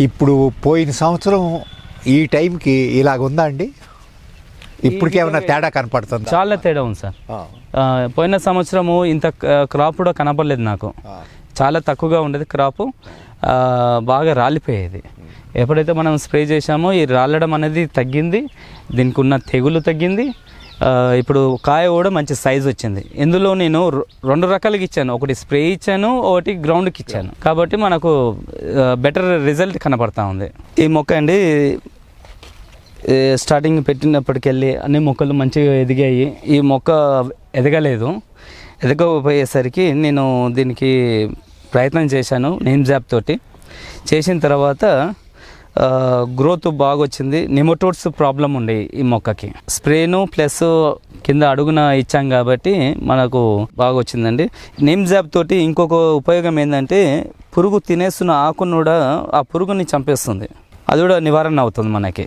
ఇప్పుడు పోయిన సంవత్సరం ఈ టైంకి ఇలాగ ఉందా అండి ఇప్పటికేమైనా తేడా కనపడుతుందా? చాలా తేడా ఉంది సార్. పోయిన సంవత్సరము ఇంత క్రాప్ కూడా కనపడలేదు నాకు. చాలా తక్కువగా ఉండేది క్రాప్. బాగా రాలిపోయేది. ఎప్పుడైతే మనం స్ప్రే చేసామో ఈ రాలడం అనేది తగ్గింది. దీనికి ఉన్న తెగులు తగ్గింది. ఇప్పుడు కాయ కూడా మంచి సైజ్ వచ్చింది. ఇందులో నేను రెండు రకాలుగా ఇచ్చాను. ఒకటి స్ప్రే ఇచ్చాను ఒకటి గ్రౌండ్కి ఇచ్చాను. కాబట్టి మనకు బెటర్ రిజల్ట్ కనపడతా ఉంది. ఈ మొక్క అండి స్టార్టింగ్ పెట్టినప్పటికెళ్ళి అన్ని మొక్కలు మంచిగా ఎదిగాయి. ఈ మొక్క ఎదగలేదు. ఎదగకపోయేసరికి నేను దీనికి ప్రయత్నం చేశాను నేమ్ జాబ్ తోటి. చేసిన తర్వాత గ్రోత్ బాగా వచ్చింది నిమోటోడ్స్ ప్రాబ్లం ఉండే ఈ మొక్కకి. స్ప్రేను ప్లస్ కింద అడుగున ఇచ్చాం కాబట్టి మనకు బాగా వచ్చిందండి నేమ్ జాబ్ తోటి ఇంకొక ఉపయోగం ఏంటంటే పురుగు తినేస్తున్న ఆకును కూడా ఆ పురుగుని చంపేస్తుంది. అది కూడా నివారణ అవుతుంది మనకి.